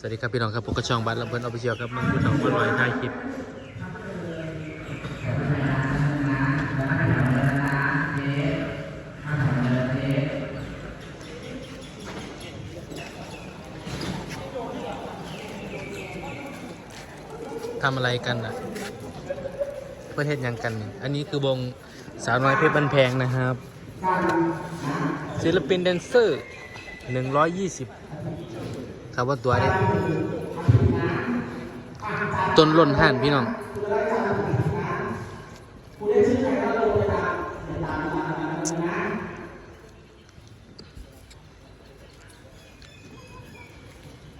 สวัสดีครับพี่น้องครับพวกกระชองบัตรลำเพลินออฟฟิเชียลครับมันผู้ชมมาลอยถ่ายคลิปทำอะไรกันอะเพื่อเทศยังกันเนี่ยอันนี้คือวงสาวน้อยเพชรบันแพงนะครับศิลปินแดนเซอร์ 120 ครับว่าตัวนี้ต้นล้นห่านพี่น้อง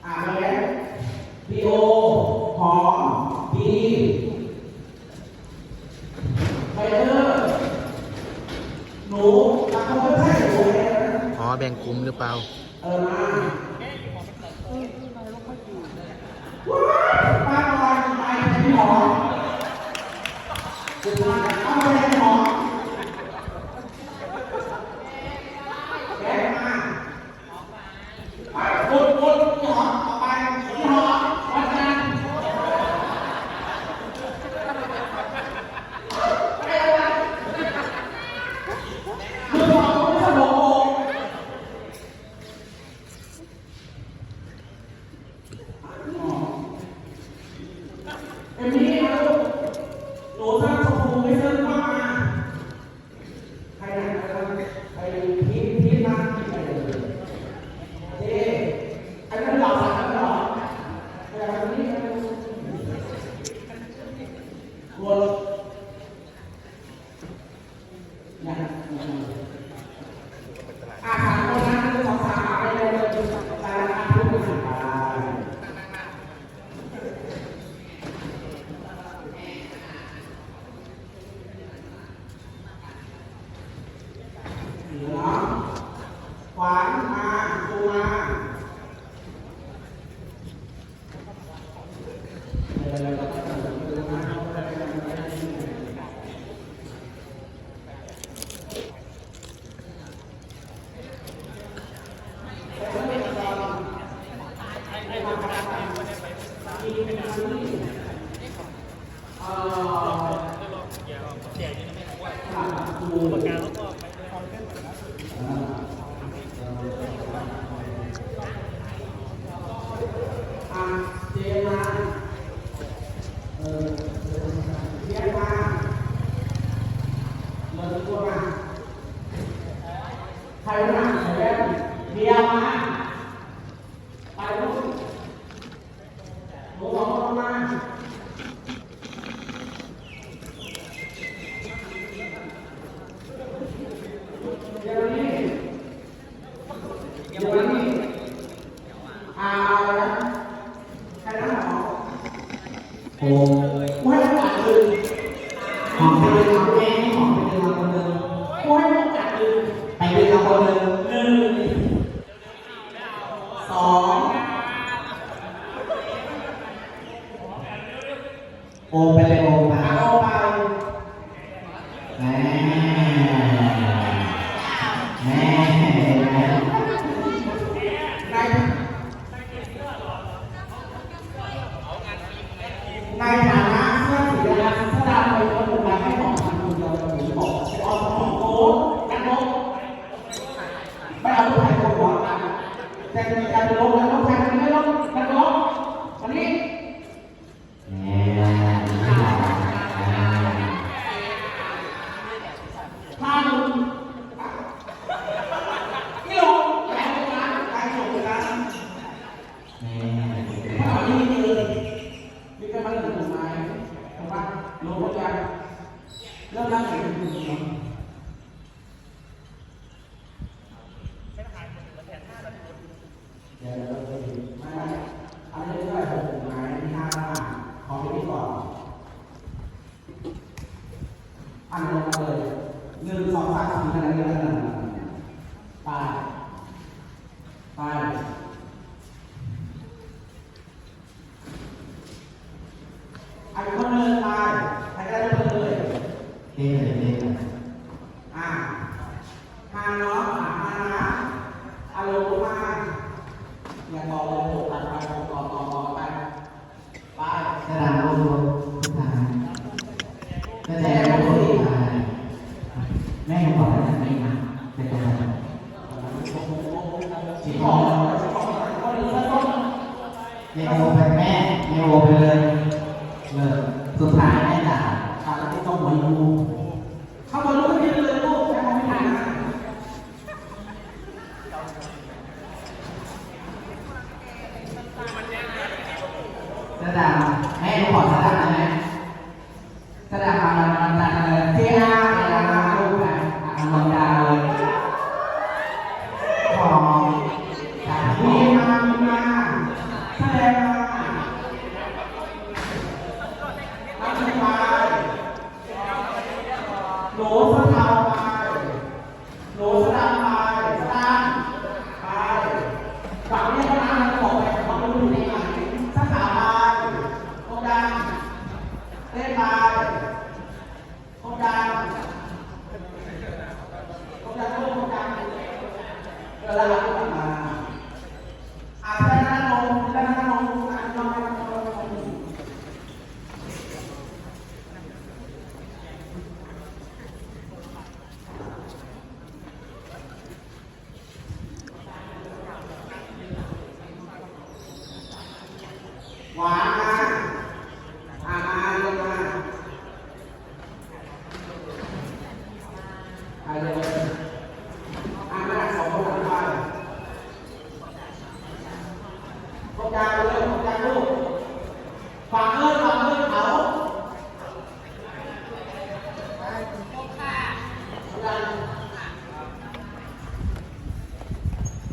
อ่าแล้วพีโอหอมพีไบเดอร์หนูตักเขาไม่ใช่หนูเลยนะอ๋อแบ่งกลุ่มหรือเปล่า เออมา ป้าตายไปที่หอสุดท้ายเอาไปในหอแกมาไปวนวนที่หอออกไปที่หอวันจันทร์คือหอไม่สนุก เอ็มมี่มาลูกหนูสร้างชมพูไม่ซื้อเข้ามาใครอยากจะไปพีทพีทมาที่ไหนเลยเจ๊อันนั้นหลอกสามหลอกแต่อันนี้มันวนนะอาสามคนนะหนึ่งสองสามไปเลยเลยตาตาพูดกันไป เหนือขวานมาตูมาอ่าเจมาเออเรียกมาเดินตัวมา ใครมาเรียกเดียวมา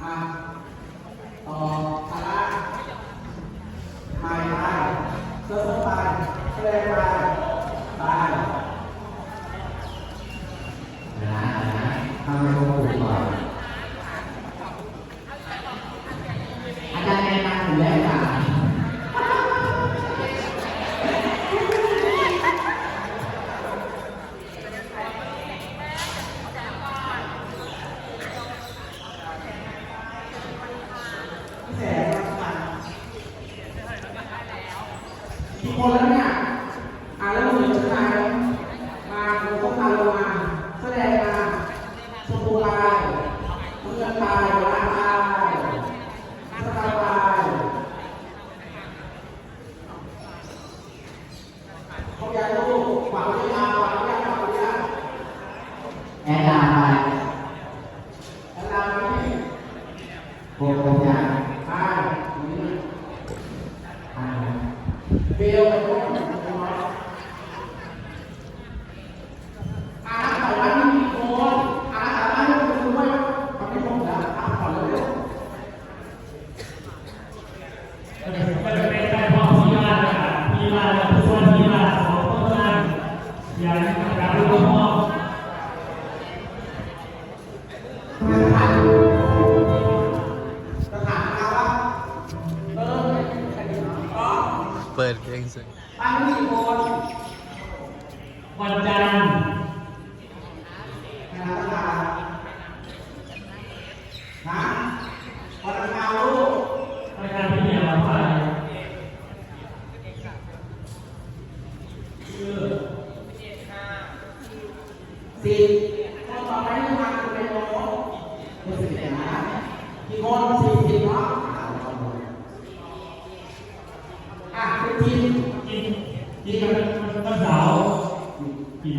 มาต่อพารไม่ไปเสื้อไปเสื้อไปไปนะทำให้ผมปวดหัวอาจารย์แนะนำ กี่คนแล้วเนี่ยอ่าแล้วเราเหลือชั้นไหนมาเราต้องมาลงมาแสดงมาชมพูไปเมืองไปร้านไปสตาร์ไปเขาอยากรู้ความยาวความยาวความยาวแอร์ไลน์ ปิดเพลงสิตั้งที่คนวันจันทร์นะครับฮะวันอังคารลูการที่เนี่ยเราไปชื่อสิบ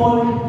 on